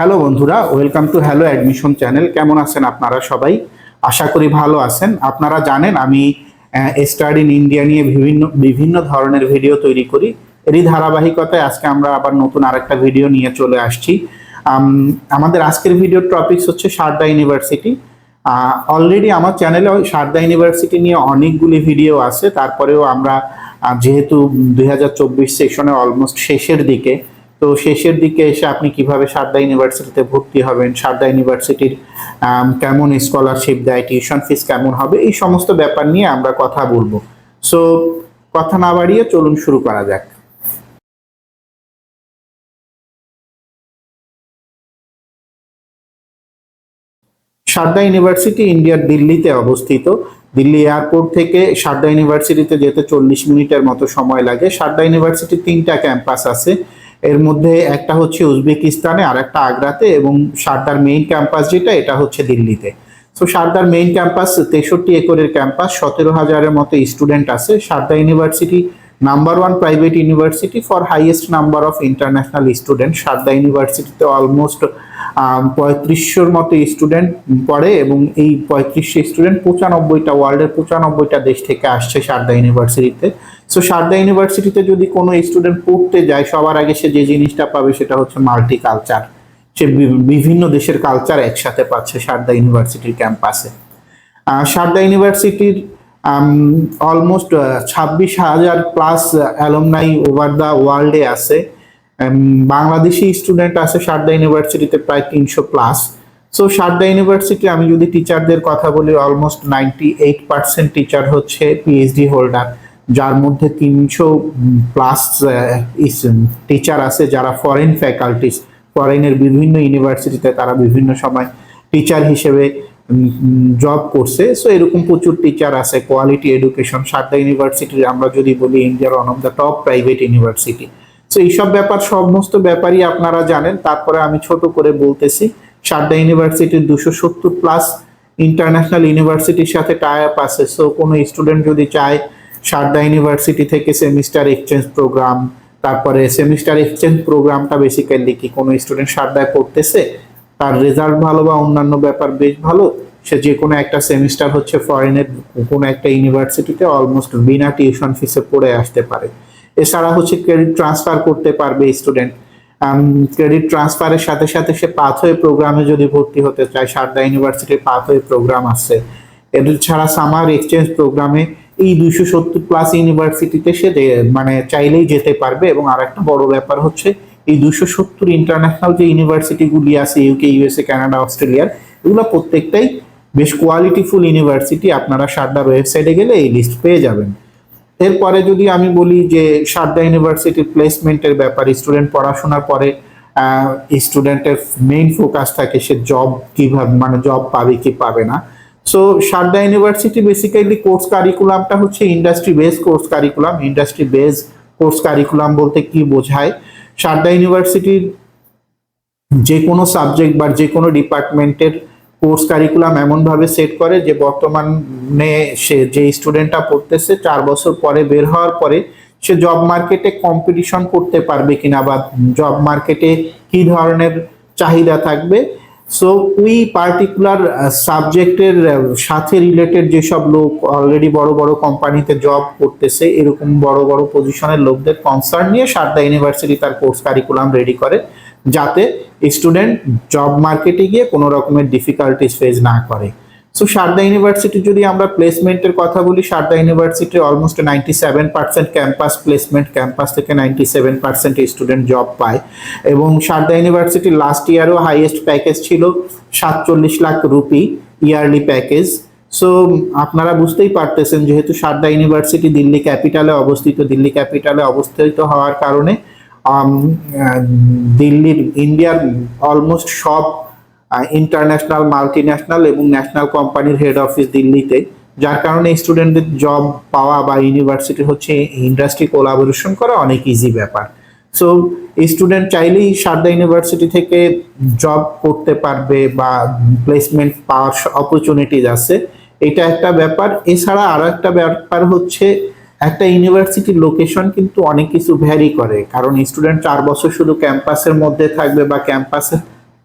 Hello বন্ধুরা welcome to hello admission channel কেমন আছেন আপনারা সবাই? আশা করি ভালো আছেন। আপনারা জানেন আমি স্টাড ইন ইন্ডিয়া নিয়ে বিভিন্ন বিভিন্ন ধরনের ভিডিও তৈরি করি। এরই ধারাবাহিকতায় আজকে আমরা আবার নতুন আরেকটা ভিডিও নিয়ে চলে আসছি। আম, আমাদের আজকের ভিডিওর টপিকস হচ্ছে সারদা ইউনিভার্সিটি অলরেডি আমার চ্যানেলে সারদা ইউনিভার্সিটি নিয়ে অনেকগুলি ভিডিও আছে। তারপরেও আমরা যেহেতু দুই হাজার চব্বিশ সেশনে অলমোস্ট শেষের দিকে তো শেষের দিকে এসে আপনি কীভাবে সারদা ইউনিভার্সিটিতে ভর্তি হবেন? সারদা ইউনিভার্সিটির কেমন স্কলারশিপ দেয় টিউশন ফিস কেমন হবে? এই সমস্ত ব্যাপার নিয়ে আমরা কথা বলব। সো কথা না বাড়িয়ে চলুন শুরু করা যাক। সারদা ইউনিভার্সিটি ইন্ডিয়ার দিল্লিতে অবস্থিত। দিল্লি এয়ারপোর্ট থেকে সারদা ইউনিভার্সিটিতে যেতে চল্লিশ মিনিটের মতো সময় লাগে। সারদা ইউনিভার্সিটির তিনটা ক্যাম্পাস আছে। এর মধ্যে একটা হচ্ছে উজবেকিস্তানে আর একটা আগ্রাতে এবং সারদার মেইন ক্যাম্পাস যেটা, এটা হচ্ছে দিল্লিতে। তো সারদার মেইন ক্যাম্পাস তেষট্টি একরের ক্যাম্পাস সতেরো হাজারের মতো স্টুডেন্ট আছে। Sharda university number one private university for highest number of international student Sharda ইউনিভার্সিটিতে অলমোস্ট পঁয়ত্রিশশোর মতো স্টুডেন্ট পড়ে এবং এই পঁয়ত্রিশশো স্টুডেন্ট পঁচানব্বইটা ওয়ার্ল্ডের পঁচানব্বইটা দেশ থেকে আসছে সারদা ইউনিভার্সিটিতে সো সারদা ইউনিভার্সিটিতে যদি কোনো স্টুডেন্ট পড়তে যায়, সবার আগে সে যে জিনিসটা পাবে সেটা হচ্ছে মাল্টি কালচার সে বিভিন্ন দেশের কালচার একসাথে পাচ্ছে সারদা ইউনিভার্সিটির ক্যাম্পাসে সারদা ইউনিভার্সিটির অলমোস্ট ছাব্বিশ হাজার প্লাস অ্যালমনাই ওভার দ্য ওয়ার্ল্ডে আছে। বাংলাদেশি স্টুডেন্ট আছে সারদা ইউনিভার্সিটিতে প্রায় তিনশো প্লাস সো সারদা ইউনিভার্সিটি আমি যদি টিচারদের কথা বলি almost ninety eight percent teacher হচ্ছে পিএইচডি হোল্ডার যার মধ্যে তিনশো প্লাস টিচার আছে যারা ফরেন ফ্যাকাল্টিস ফরেনের বিভিন্ন ইউনিভার্সিটিতে তারা বিভিন্ন সময় টিচার হিসেবে জব করছে সো এরকম প্রচুর টিচার আছে কোয়ালিটি এডুকেশন সারদা ইউনিভার্সিটির আমরা যদি বলি ইন্ডিয়ার one of the top private university so এইসব ব্যাপার সমস্ত ব্যাপারই আপনারা জানেন, তারপরে আমি ছোট করে বলতেছি সারদা ইউনিভার্সিটির দুশো সত্তর প্লাস ইন্টারন্যাশনাল ইউনিভার্সিটির সাথে টাই আপ আছে সো কোনো স্টুডেন্ট যদি চায় সারদা ইউনিভার্সিটি থেকে সেমিস্টার এক্সচেঞ্জ প্রোগ্রাম তারপরে সেমিস্টার এক্সচেঞ্জ প্রোগ্রামটা বেসিক্যালি কি কোনো স্টুডেন্ট সারদায় পড়তেছে তার রেজাল্ট ভালো বা অন্যান্য ব্যাপার বেশ ভালো, সে যে কোনো একটা সেমিস্টার হচ্ছে ফরেনের কোনো একটা ইউনিভার্সিটিতে অলমোস্ট বিনা টিউশন ফিসে পড়ে আসতে পারে। এছাড়া হচ্ছে ক্রেডিট ট্রান্সফার করতে পারবে স্টুডেন্ট ক্রেডিট ট্রান্সফারের সাথে সাথে সে পাথওয়ে প্রোগ্রামে যদি ভর্তি হতে চায়, সারদা ইউনিভার্সিটির পাথওয়ে প্রোগ্রাম আছে। এদের ছাড়া সামার এক্সচেঞ্জ প্রোগ্রামে এই দুইশো সত্তর প্লাস ইউনিভার্সিটিতে সে মানে চাইলেই যেতে পারবে। এবং আর একটা বড় ব্যাপার হচ্ছে এই দুশো সত্তর ইন্টারন্যাশনাল যে ইউনিভার্সিটিগুলি আছে ইউকে ইউএসএ কানাডা অস্ট্রেলিয়ার এগুলো প্রত্যেকটাই বেশ কোয়ালিটিফুল ইউনিভার্সিটি আপনারা সারদার ওয়েবসাইটে গেলে এই লিস্ট পেয়ে যাবেন। এরপরে যদি আমি বলি যে সারদা ইউনিভার্সিটির প্লেসমেন্টের ব্যাপার স্টুডেন্ট পড়াশোনার পরে স্টুডেন্টের মেইন ফোকাস থাকে সে জব কীভাবে মানে জব পাবে কি পাবে না। So Sharda university basically course কারিকুলামটা হচ্ছে industry base course curriculum industry base course curriculum বলতে কি বোঝায়? সারদা ইউনিভার্সিটির যে কোনো সাবজেক্ট বা যে কোনো ডিপার্টমেন্টের কোর্স কারিকুলাম এমনভাবে সেট করে যে বর্তমানে সে, যে স্টুডেন্টটা পড়তেছে, চার বছর পরে বের হওয়ার পরে সে জব মার্কেটে কম্পিটিশন করতে পারবে কিনা বা জব মার্কেটে কি ধরনের চাহিদা থাকবে সো ওই পার্টিকুলার সাবজেক্টের সাথে রিলেটেড যেসব লোক অলরেডি বড় বড় কোম্পানিতে জব করতেছে, এরকম বড় বড় পজিশনের লোকদের কনসার্ন নিয়ে সারদা ইউনিভার্সিটি তার কোর্স কারিকুলাম রেডি করে, যাতে স্টুডেন্ট জব মার্কেটে গিয়ে কোনো রকমের ডিফিকাল্টিস ফেস না করে। সো সারদা ইউনিভার্সিটি যদি আমরা প্লেসমেন্টের কথা বলি Sharda university almost ninety seven percent campus placement campus থেকে ninety seven percent student job পায়। এবং সারদা ইউনিভার্সিটি লাস্ট ইয়ারও হাইয়েস্ট প্যাকেজ ছিল সাতচল্লিশ lakh rupee yearly package so আপনারা বুঝতেই পারতেছেন, যেহেতু সারদা ইউনিভার্সিটি দিল্লি ক্যাপিটালে অবস্থিত, দিল্লি ক্যাপিটালে অবস্থিত হওয়ার কারণে দিল্লির ইন্ডিয়ার অলমোস্ট সব ইন্টারন্যাশনাল মাল্টি ন্যাশনাল এবং ন্যাশনাল কোম্পানির হেড অফিস দিল্লিতে, যার কারণে স্টুডেন্টদের জব পাওয়া বা ইউনিভার্সিটি হচ্ছে ইন্ডাস্ট্রি কোলাবোরেশন করা অনেক ইজি ব্যাপার। সো স্টুডেন্ট চাইলেই সারদা ইউনিভার্সিটি থেকে জব করতে পারবে বা প্লেসমেন্ট পাওয়ার অপরচুনিটিজ আছে। এটা একটা ব্যাপার। এছাড়া আরও একটা ব্যাপার হচ্ছে, একটা ইউনিভার্সিটির লোকেশন কিন্তু অনেক কিছু ভ্যারি করে। কারণ স্টুডেন্ট চার বছর শুধু ক্যাম্পাসের মধ্যে থাকবে বা ক্যাম্পাসে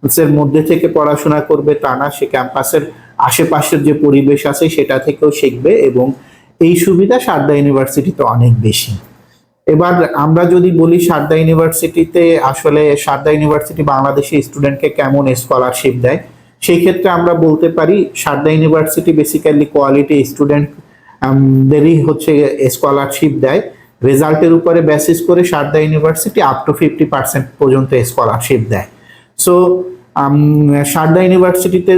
ক্যাম্পাসের মধ্যে থেকে পড়াশোনা করবে, তা না, সে ক্যাম্পাসের আশেপাশের যে পরিবেশ আছে সেটা থেকেও শিখবে এবং এই সুবিধা সারদা ইউনিভার্সিটিতে অনেক বেশি। এবার আমরা যদি বলি সারদা ইউনিভার্সিটিতে আসলে সারদা ইউনিভার্সিটি বাংলাদেশি স্টুডেন্টকে কেমন স্কলারশিপ দেয়, সেই ক্ষেত্রে আমরা বলতে পারি Sharda university basically quality student দেরই হচ্ছে স্কলারশিপ দেয়। রেজাল্টের উপরে বেসিস করে Sharda university up to fifty percent পর্যন্ত স্কলারশিপ দেয়। সো সারদা ইউনিভার্সিটিতে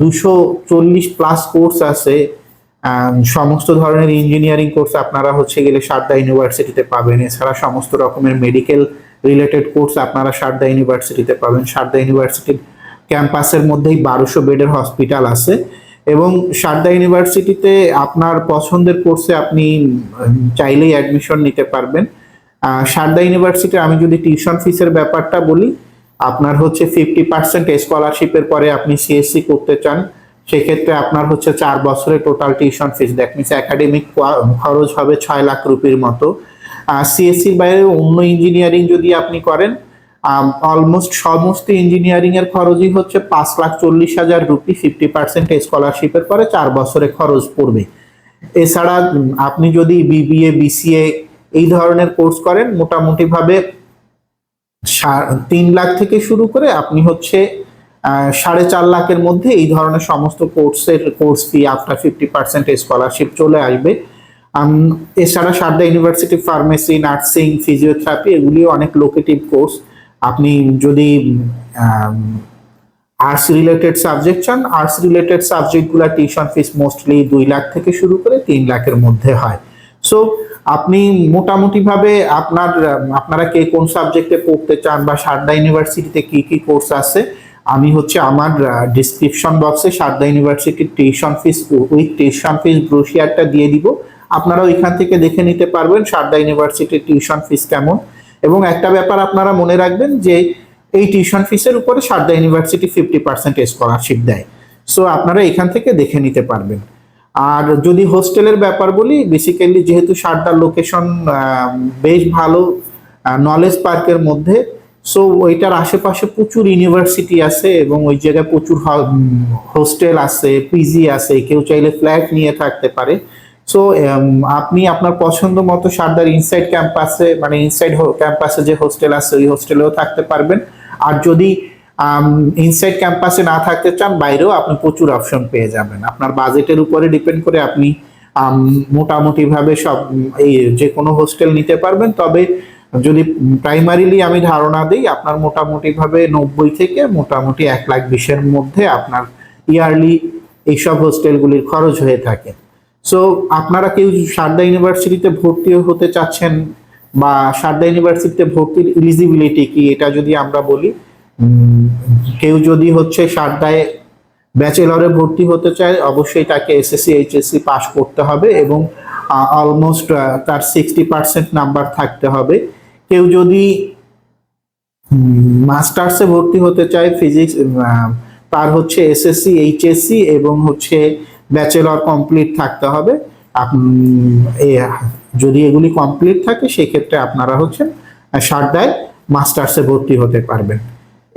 দুশো চল্লিশ প্লাস কোর্স আছে সমস্ত ধরনের ইঞ্জিনিয়ারিং কোর্স আপনারা হচ্ছে গেলে সারদা ইউনিভার্সিটিতে পাবেন। এছাড়া সমস্ত রকমের মেডিকেল রিলেটেড কোর্স আপনারা সারদা ইউনিভার্সিটিতে পাবেন। সারদা ইউনিভার্সিটির ক্যাম্পাসের মধ্যেই বারোশো বেডের হসপিটাল আছে এবং সারদা ইউনিভার্সিটিতে আপনার পছন্দের কোর্সে আপনি চাইলেই অ্যাডমিশন নিতে পারবেন। সারদা ইউনিভার্সিটি আমি যদি টিউশন ফিসের ব্যাপারটা বলি আপনার হচ্ছে ফিফটি পার্সেন্ট স্কলারশিপের পরে আপনি সিএসসি করতে চান, সেক্ষেত্রে আপনার হচ্ছে চার বছরের total tuition fees that means academic খরচ হবে ছয় লাখ রুপির মতো। সিএসসির বাইরে অন্য ইঞ্জিনিয়ারিং যদি আপনি করেন অলমোস্ট সমস্ত ইঞ্জিনিয়ারিং এর খরচই হচ্ছে পাঁচ লাখ চল্লিশ হাজার রুপি ফিফটি পার্সেন্ট স্কলারশিপের পরে চার বছরে খরচ পড়বে। এছাড়া আপনি যদি বিবিএ বিসিএ এই ধরনের কোর্স করেন মোটামুটি ভাবে সা- তিন লাখ থেকে শুরু করে আপনি হচ্ছে সাড়ে চার লাখের মধ্যে এই ধরনের সমস্ত কোর্সের, course fee after fifty percent scholarship চলে আসবে। এছাড়া Sharda university pharmacy nursing physiotherapy এগুলি অনেক লোকেটিভ কোর্স আপনি যদি আর্টস রিলেটেড সাবজেক্ট চান আর্টস রিলেটেড সাবজেক্টগুলো টিউশন ফিস মোস্টলি দুই লাখ থেকে শুরু করে তিন লাখের মধ্যে হয়। সো আপনি মোটামুটি ভাবে আপনার, আপনারা কে কোন সাবজেক্টে পড়তে চান বা সারদা ইউনিভার্সিটিতে কি কি কোর্স আছে, আমি হচ্ছে আমার ডিসক্রিপশন বক্সে সারদা ইউনিভার্সিটির tuition fees with tuition fees ব্রোশিয়ারটা দিয়ে দিব। আপনারা ওইখান থেকে দেখে নিতে পারবেন সারদা ইউনিভার্সিটির টিউশন ফিস কেমন। এবং একটা ব্যাপার আপনারা মনে রাখবেন যে, এই টিউশন ফিসের উপরে Sharda university fifty percent scholarship দেয়। সো আপনারা এখান থেকে দেখে নিতে পারবেন। আর যদি হোস্টেলের ব্যাপার বলি বেসিক্যালি যেহেতু সারদার লোকেশন বেশ ভালো নলেজ পার্কের মধ্যে সো ওইটার আশেপাশে প্রচুর ইউনিভার্সিটি আছে এবং ওই জায়গায় প্রচুর হোস্টেল আছে পিজি আছে, কেউ চাইলে ফ্ল্যাট নিয়ে থাকতে পারে। সো আপনি আপনার পছন্দ মতো সারদার ইনসাইড ক্যাম্পাসে মানে ইনসাইড ক্যাম্পাসে যে হোস্টেল আছে, ওই হোস্টেলেও থাকতে পারবেন। আর যদি ইনসাইড ক্যাম্পাসে না থাকতে চান, বাইরেও আপনি প্রচুর অপশন পেয়ে যাবেন। আপনার বাজেটের উপরে ডিপেন্ড করে আপনি মোটামুটি ভাবে সব এই যে কোনো হোস্টেল নিতে পারবেন। তবে যদি প্রাইমারিলি আমি ধারণা দিই, আপনার মোটামুটি ভাবে নব্বই থেকে মোটামুটি এক লাখ বিশের মধ্যে আপনার ইয়ারলি এইসব হোস্টেলগুলির খরচ হয়ে থাকে। সো আপনারা কেউ সারদা ইউনিভার্সিটিতে ভর্তি হতে চাচ্ছেন বা সারদা ইউনিভার্সিটিতে ভর্তির এলিজিবিলিটি কি, এটা যদি আমরা বলি কেউ যদি হচ্ছে সারদায় ব্যাচেলরে ভর্তি হতে চায়, অবশ্যই তাকে এসএসসি এইচএসসি পাস করতে হবে এবং অলমোস্ট তার সিক্সটি পার্সেন্ট নাম্বার থাকতে হবে। কেউ যদি মাস্টার্সে ভর্তি হতে চায় ফিজিক্স তার হচ্ছে এসএসসি এইচএসসি এবং হচ্ছে ব্যাচেলর কমপ্লিট থাকতে হবে। যদি এগুলি কমপ্লিট থাকে, সেক্ষেত্রে আপনারা হচ্ছেন সারদায় মাস্টার্সে ভর্তি হতে পারবেন।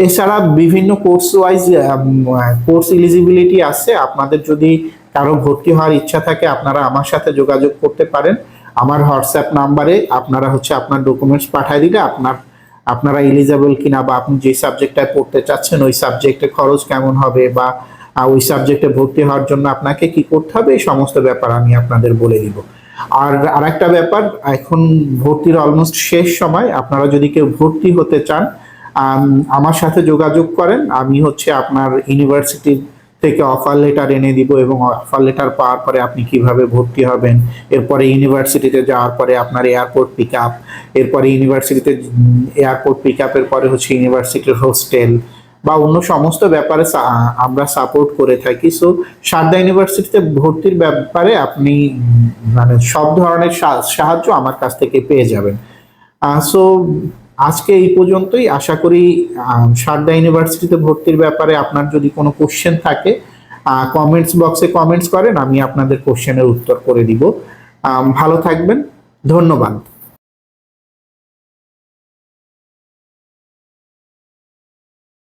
এছাড়া বিভিন্ন কোর্স ওয়াইজ কোর্স এলিজিবিলিটি আছে। আপনাদের যদি কারও ভর্তি হওয়ার ইচ্ছা থাকে, আপনারা আমার সাথে যোগাযোগ করতে পারেন। আমার হোয়াটসঅ্যাপ নাম্বারে আপনারা হচ্ছে আপনার ডকুমেন্টস পাঠিয়ে দিলে আপনার, আপনারা এলিজেবল কিনা বা আপনি যে সাবজেক্টটায় পড়তে চাচ্ছেন, ওই সাবজেক্টে খরচ কেমন হবে বা ওই সাবজেক্টে ভর্তি হওয়ার জন্য আপনাকে কি করতে হবে, এই সমস্ত ব্যাপার আমি আপনাদের বলে দিব। আর আরেকটা ব্যাপার, এখন ভর্তির অলমোস্ট শেষ সময়। আপনারা যদি কেউ ভর্তি হতে চান আমার সাথে যোগাযোগ করেন। আমি হচ্ছে আপনার ইউনিভার্সিটির থেকে অফার লেটার এনে দিব এবং অফার লেটার পাওয়ার পরে আপনি কীভাবে ভর্তি হবেন। এরপরে ইউনিভার্সিটিতে যাওয়ার পরে আপনার এয়ারপোর্ট পিক আপ এরপরে ইউনিভার্সিটিতে এয়ারপোর্ট পিক আপের পরে হচ্ছে ইউনিভার্সিটির হোস্টেল বা অন্য সমস্ত ব্যাপারে আমরা সাপোর্ট করে থাকি। সো সারদা ইউনিভার্সিটিতে ভর্তির ব্যাপারে আপনি মানে সব ধরনের সাহায্য আমার কাছ থেকে পেয়ে যাবেন। সো আজকে এই পর্যন্তই। আশা করি সারদা ইউনিভার্সিটিতে ভর্তির ব্যাপারে আপনার যদি কোনো কোশ্চেন থাকে কমেন্টস বক্সে কমেন্টস করেন, আমি আপনাদের কোশ্চেনের উত্তর করে দিব। ভালো থাকবেন। ধন্যবাদ।